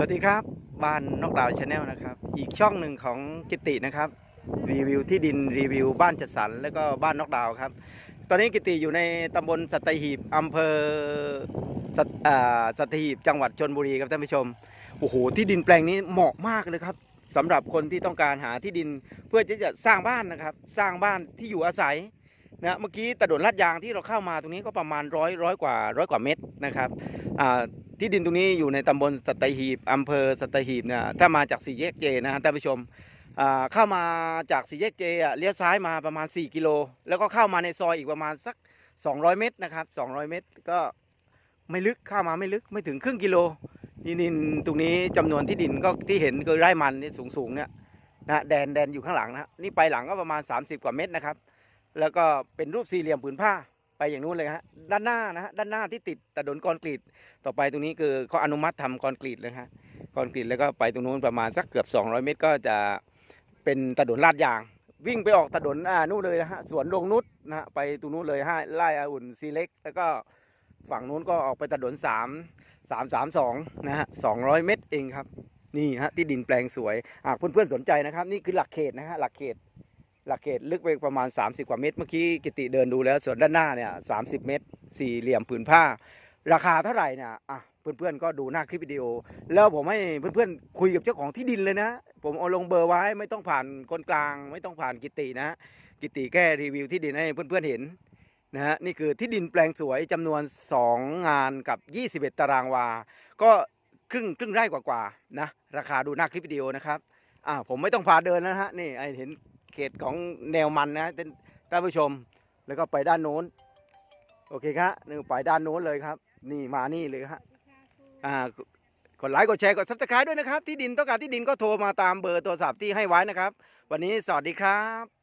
สวัสดีครับบ้านนกดาวชาแนลนะครับ อีกช่องหนึ่งของกิตินะครับ รีวิวที่ดินรีวิวบ้านจัดสรรแล้วก็บ้านนกดาวครับ ตอนนี้กิติอยู่ในตำบลสัตหีบอำเภอสัตอ่าสัตหีบจังหวัดชนบุรีครับท่านผู้ชมโอ้โหที่ดินแปลงนี้เหมาะมากเลยครับสำหรับคนที่ต้องการหาที่ดินเพื่อที่จะสร้างบ้านนะครับ สร้างบ้านที่อยู่อาศัยนะเมื่อกี้ตะดนลาดยางที่เราเข้ามาตรงนี้ก็ประมาณร้อยร้อยกว่าร้อยกว่าเมตรนะครับอ่า ที่ดินตรงนี้อยู่ในตำบลสัตหีบอำเภอสัตหีบเนี่ยถ้ามาจากสี่แยกเจนะฮะท่านผู้ชมเข้ามาจากสี่แยกเจอะเลี้ยวซ้ายมาประมาณ 4 กิโล แล้วก็เข้ามาในซอยอีกประมาณสัก 200 เมตรนะครับ 200 เมตรก็ไม่ลึกเข้ามาไม่ลึกไม่ถึงครึ่งกิโลที่ดินตรงนี้จำนวนที่ดินก็ที่เห็นคือไร่มันนี่สูงๆเนี่ยนะแดนแดนอยู่ข้างหลังนะนี่ไปหลังก็ประมาณ 30 กว่าเมตรนะครับ แล้วก็เป็นรูปสี่เหลี่ยมผืนผ้า ไปอย่างนู้นเลยฮะด้านหน้านะฮะด้านหน้าที่ติดตะดนคอนกรีตต่อไปตรงนี้คือเขาอนุมัติทำคอนกรีตเลยฮะคอนกรีตแล้วก็ไปตรงนู้นประมาณสักเกือบ 200 เมตร ก็จะเป็นถนนลาดยาง วิ่งไปออกถนนอ่านู่นเลยนะฮะสวนดงนุชนะฮะไปตรงนู้นเลยฮะไล่อาอุ่นซีเล็ก แล้วก็ฝั่งนู้นก็ออกไปถนนสามสามสามสองนะฮะสองร้อยเมตรเองครับ นี่ฮะที่ดินแปลงสวยหากเพื่อนๆสนใจนะครับ นี่คือหลักเขตนะฮะหลักเขต หลักเขตลึกไปประมาณ 30 กว่าเมตร เมื่อกี้กิติเดินดูแล้ว ส่วนด้านหน้าเนี่ยสาเมตร สี่เหลี่ยมผืนผ้า ราคาเท่าไหร่เนี่ยอะเพื่อนๆก็ดูหน้าคลิปวิดีโอ แล้วผมให้เพื่อนๆคุยกับเจ้าของที่ดินเลยนะ ผมเอาลงเบอร์ไว้ไม่ต้องผ่านคนกลาง ไม่ต้องผ่านกิตินะ กิติแค่รีวิวที่ดินให้เพื่อนๆเห็นนะฮะนี่คือที่ดินแปลงสวยจำนวน 2 งานกับ 21 ตารางวา ก็ครึ่งครึ่งไร่กว่าๆนะ ราคาดูหน้าคลิปวิดีโอนะครับอ่าผมไม่ต้องพาเดินแล้วนะฮะนี่ไอเห็น เขตของแนวมันนะท่านท่านผู้ชม แล้วก็ไปด้านโน้น โอเคครับนี่ไปด้านโน้นเลยครับ นี่มานี่เลยครับอ่ากดไลค์กดแชร์กดซับสไครต์ด้วยนะครับ ที่ดินต้องการที่ดินก็โทรมาตามเบอร์โทรศัพท์ที่ให้ไว้นะครับ วันนี้สวัสดีครับ